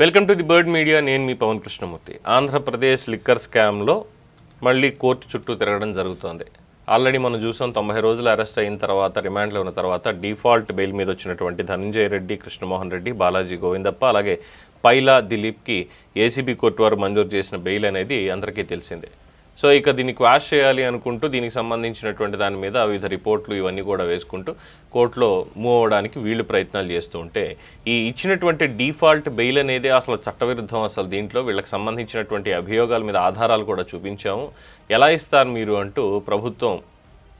Welcome to the bird media. నేను మీ Pavan Krishnamurthy. Andhra Pradesh liquor స్కామ్లో మళ్ళీ కోర్టు చుట్టూ తిరగడం జరుగుతోంది. ఆల్రెడీ మనం చూసాం తొంభై రోజులు అరెస్ట్ అయిన తర్వాత రిమాండ్లో ఉన్న తర్వాత డిఫాల్ట్ బెయిల్ మీద వచ్చినటువంటి ధనంజయ రెడ్డి కృష్ణమోహన్ రెడ్డి బాలాజీ గోవిందప్ప అలాగే పైలా దిలీప్కి ఏసీబీ కోర్టు వారు మంజూరు చేసిన బెయిల్ అనేది అందరికీ తెలిసిందే. సో ఇక దీన్ని క్వాష్ చేయాలి అనుకుంటూ దీనికి సంబంధించినటువంటి దాని మీద వివిధ రిపోర్ట్లు ఇవన్నీ కూడా వేసుకుంటూ కోర్టులో మూవ్ అవ్వడానికి వీళ్ళు ప్రయత్నాలు చేస్తూ ఉంటే ఈ ఇచ్చినటువంటి డిఫాల్ట్ బెయిల్ అనేది అసలు చట్టవిరుద్ధం అసలు దీంట్లో. వీళ్ళకి సంబంధించినటువంటి అభియోగాల మీద ఆధారాలు కూడా చూపించాము. ఎలా ఇస్తారు మీరు అంటూ ప్రభుత్వం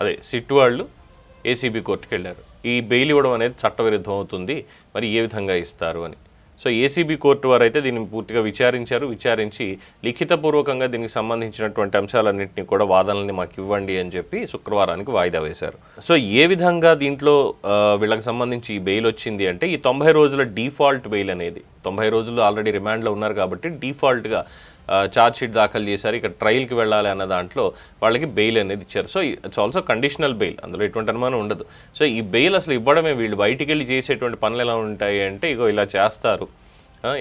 అదే సిట్ వాళ్ళు ఏసీబీ కోర్టుకు వెళ్ళారు ఈ బెయిల్ ఇవ్వడం అనేది చట్టవిరుద్ధం అవుతుంది. మరి ఏ విధంగా ఇస్తారు అని? సో ఏసీబీ కోర్టు వారు అయితే దీన్ని పూర్తిగా విచారించారు. విచారించి లిఖితపూర్వకంగా దీనికి సంబంధించినటువంటి అంశాలన్నింటినీ కూడా వాదనల్ని మాకు ఇవ్వండి అని చెప్పి శుక్రవారానికి వాయిదా వేశారు. సో ఏ విధంగా దీంట్లో వీళ్ళకి సంబంధించి ఈ బెయిల్ వచ్చింది అంటే ఈ తొంభై రోజుల డిఫాల్ట్ బెయిల్ అనేది తొంభై రోజులు ఆల్రెడీ రిమాండ్లో ఉన్నారు కాబట్టి డిఫాల్ట్గా షీట్ దాఖలు చేశారు. ఇక ట్రయల్కి వెళ్ళాలి అన్న దాంట్లో వాళ్ళకి బెయిల్ అనేది ఇచ్చారు. So it's also conditional bail అందులో ఎటువంటి అనుమానం ఉండదు. సో ఈ బెయిల్ అసలు ఇవ్వడమే వీళ్ళు. బయటికి వెళ్ళి చేసేటువంటి పనులు ఎలా ఉంటాయి అంటే ఇగో ఇలా చేస్తారు.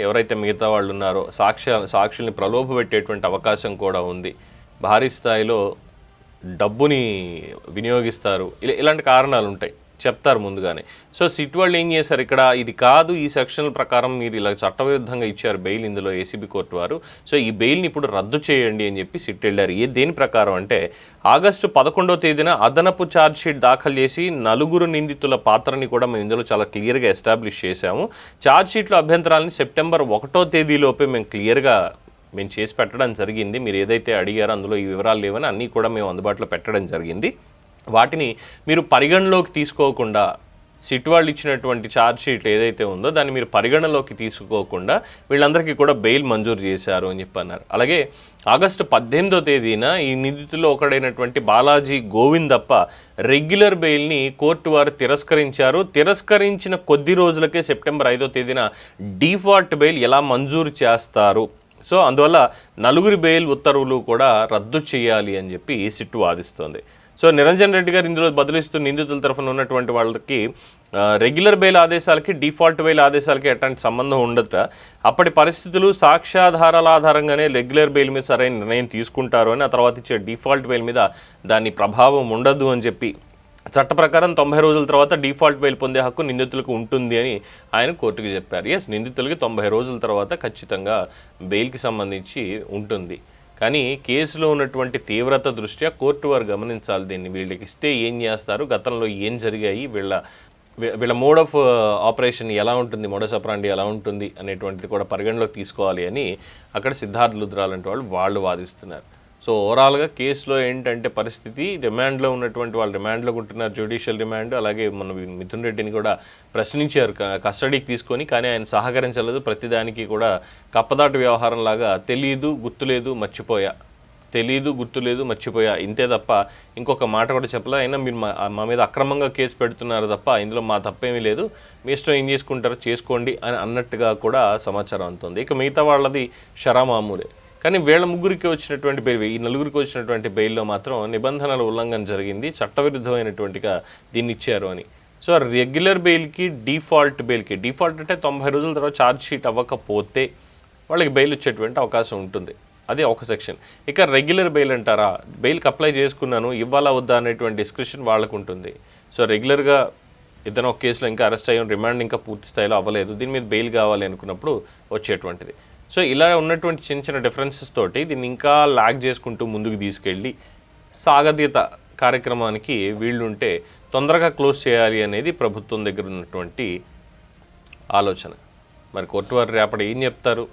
ఎవరైతే మిగతా వాళ్ళు ఉన్నారో సాక్ష్య సాక్షుల్ని ప్రలోభ పెట్టేటువంటి అవకాశం కూడా ఉంది. భారీ స్థాయిలో డబ్బుని వినియోగిస్తారు. ఇలా ఇలాంటి కారణాలు ఉంటాయి. చెప్తారు ముందుగానే. సో సిట్ వాళ్ళు ఏం చేశారు? ఇక్కడ ఇది కాదు ఈ సెక్షన్ల ప్రకారం మీరు ఇలా చట్టవిరుద్ధంగా ఇచ్చారు బెయిల్ ఇందులో ఏసీబీ కోర్టు వారు. సో ఈ బెయిల్ని ఇప్పుడు రద్దు చేయండి అని చెప్పి సిట్ వెళ్ళారు. ఏ దేని ప్రకారం అంటే ఆగస్టు పదకొండవ తేదీన అదనపు ఛార్జ్షీట్ దాఖలు చేసి నలుగురు నిందితుల పాత్రని కూడా మేము ఇందులో చాలా క్లియర్గా ఎస్టాబ్లిష్ చేశాము. ఛార్జ్షీట్లో అభ్యంతరాలని సెప్టెంబర్ ఒకటో తేదీలోపే మేము క్లియర్గా మేము చేసి పెట్టడం జరిగింది. మీరు ఏదైతే అడిగారో అందులో ఈ వివరాలు లేవని అన్నీ కూడా మేము అందుబాటులో పెట్టడం జరిగింది. వాటిని మీరు పరిగణలోకి తీసుకోకుండా సిట్ వాళ్ళు ఇచ్చినటువంటి ఛార్జ్ షీట్ ఏదైతే ఉందో దాన్ని మీరు పరిగణలోకి తీసుకోకుండా వీళ్ళందరికీ కూడా బెయిల్ మంజూరు చేశారు అని చెప్పి అన్నారు. అలాగే ఆగస్టు పద్దెనిమిదో తేదీన ఈ నిధితుల్లో ఒకడైనటువంటి బాలాజీ గోవిందప్ప రెగ్యులర్ బెయిల్ని కోర్టు వారు తిరస్కరించారు. తిరస్కరించిన కొద్ది రోజులకే సెప్టెంబర్ ఐదో తేదీన డిఫాల్ట్ బెయిల్ ఎలా మంజూరు చేస్తారు? సో అందువల్ల నలుగురి బెయిల్ ఉత్తర్వులు కూడా రద్దు చేయాలి అని చెప్పి సిట్టు వాదిస్తోంది. సో నిరంజన్ రెడ్డి గారు ఇందులో బదిలిస్తూ నిందితుల తరఫున ఉన్నటువంటి వాళ్ళకి రెగ్యులర్ బెయిల్ ఆదేశాలకి డిఫాల్ట్ బెయిల్ ఆదేశాలకి ఎట్లాంటి సంబంధం ఉండదట. అప్పటి పరిస్థితులు సాక్ష్యాధారాల ఆధారంగానే రెగ్యులర్ బెయిల్ మీద సరైన నిర్ణయం తీసుకుంటారు అని ఆ తర్వాత ఇచ్చే డిఫాల్ట్ బెయిల్ మీద దాని ప్రభావం ఉండదు అని చెప్పి చట్ట ప్రకారం తొంభై రోజుల తర్వాత డిఫాల్ట్ బెయిల్ పొందే హక్కు నిందితులకు ఉంటుంది అని ఆయన కోర్టుకి చెప్పారు. ఎస్ నిందితులకి తొంభై రోజుల తర్వాత ఖచ్చితంగా బెయిల్కి సంబంధించి ఉంటుంది. కానీ కేసులో ఉన్నటువంటి తీవ్రత దృష్ట్యా కోర్టు వారు గమనించాలి దీన్ని. వీళ్ళకి ఇస్తే ఏం చేస్తారు? గతంలో ఏం జరిగాయి? వీళ్ళ వీళ్ళ మోడ్ ఆఫ్ ఆపరేషన్ ఎలా ఉంటుంది? మోడస్ అప్రాండి ఎలా ఉంటుంది? అనేటువంటిది కూడా పరిగణలోకి తీసుకోవాలి అని అక్కడ సిద్ధార్థ లుద్రాలంటి వాళ్ళు వాళ్ళు వాదిస్తున్నారు. సో ఓవరాల్గా కేసులో ఏంటంటే పరిస్థితి రిమాండ్లో ఉన్నటువంటి వాళ్ళు రిమాండ్లో ఉంటున్నారు జ్యుడిషియల్ రిమాండ్ అలాగే మన మిథున్ రెడ్డిని కూడా ప్రశ్నించారు కస్టడీకి తీసుకొని కానీ ఆయన సహకరించలేదు ప్రతిదానికి కూడా కప్పదాటు వ్యవహారం లాగా తెలియదు గుర్తులేదు మర్చిపోయా. తెలీదు గుర్తులేదు మర్చిపోయా. ఇంతే తప్ప ఇంకొక మాట కూడా చెప్పలే. అయినా మీరు మా మా మీద అక్రమంగా కేసు పెడుతున్నారు తప్ప ఇందులో మా తప్పేమీ లేదు. మీ ఇష్టం ఏం చేసుకుంటారో చేసుకోండి అని అన్నట్టుగా కూడా సమాచారం అందుతుంది. ఇక మిగతా వాళ్ళది షరా మామూలే. కానీ వీళ్ళ ముగ్గురికి వచ్చినటువంటి బెయిల్ ఈ నలుగురికి వచ్చినటువంటి బెయిల్లో మాత్రం నిబంధనల ఉల్లంఘన జరిగింది చట్టవిరుద్ధమైనటువంటిగా దీన్ని ఇచ్చారు అని. సో రెగ్యులర్ బెయిల్కి డిఫాల్ట్ బెయిల్కి డిఫాల్ట్ అంటే తొంభై రోజుల తర్వాత ఛార్జ్ షీట్ అవ్వకపోతే వాళ్ళకి బెయిల్ వచ్చేటువంటి అవకాశం ఉంటుంది. అదే ఒక సెక్షన్. ఇక రెగ్యులర్ బెయిల్ అంటారా? బెయిల్కి అప్లై చేసుకున్నాను ఇవ్వాలా వద్దా అనేటువంటి డిస్క్రిప్షన్ వాళ్ళకు ఉంటుంది. సో రెగ్యులర్గా ఏదైనా ఒక కేసులో ఇంకా అరెస్ట్ అయ్యాం రిమాండ్ ఇంకా పూర్తి స్థాయిలో అవ్వలేదు దీని మీద బెయిల్ కావాలి అనుకున్నప్పుడు వచ్చేటువంటిది. సో ఇలా ఉన్నటువంటి చిన్న చిన్న డిఫరెన్సెస్ తోటి దీన్ని ఇంకా లాగ్ చేసుకుంటూ ముందుకు తీసుకెళ్ళి సాగతీత కార్యక్రమానికి వీళ్ళుంటే తొందరగా క్లోజ్ చేయాలి అనేది ప్రభుత్వం దగ్గర ఉన్నటువంటి ఆలోచన. మరి కోర్టు వారు రేపటి ఏం చెప్తారు?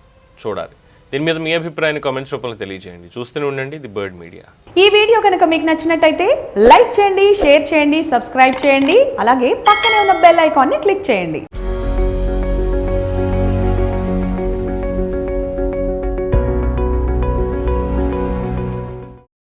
చూడాలి. దీని మీద మీ అభిప్రాయాన్ని కామెంట్స్ రూపంలో తెలియజేయండి. చూస్తూనే ఉండండి ది బర్డ్ మీడియా. ఈ వీడియో కనుక మీకు నచ్చినట్టయితే లైక్ చేయండి షేర్ చేయండి సబ్స్క్రైబ్ చేయండి అలాగే పక్కనే ఉన్న బెల్ ఐకాన్ని క్లిక్ చేయండి.